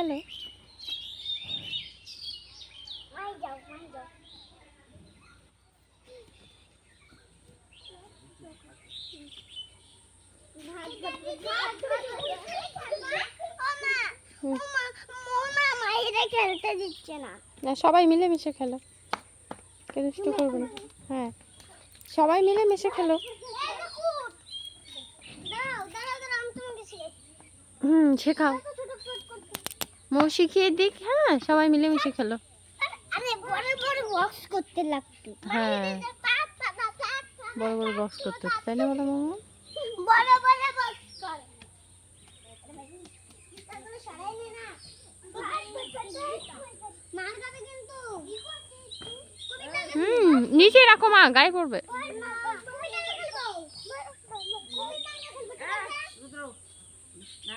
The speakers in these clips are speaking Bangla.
খেলো না সবাই মিলে মিশে খেলো। কেউ দুষ্টু করবে না। হ্যাঁ। সবাই মিলে মিশে খেলো হুম শেখাও। মৌ শিখিয়ে দিক হ্যাঁ সবাই মিলেমিশে খেলো। বড় বড় বক্স করতে হ্যাঁ। বড় বড় বক্স তাই না বলো মামু হুম নিচে রাখো মা গায়ে পড়বে। না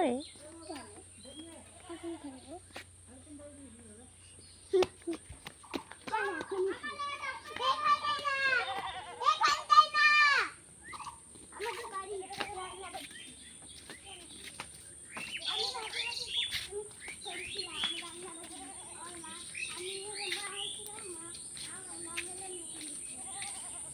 করে।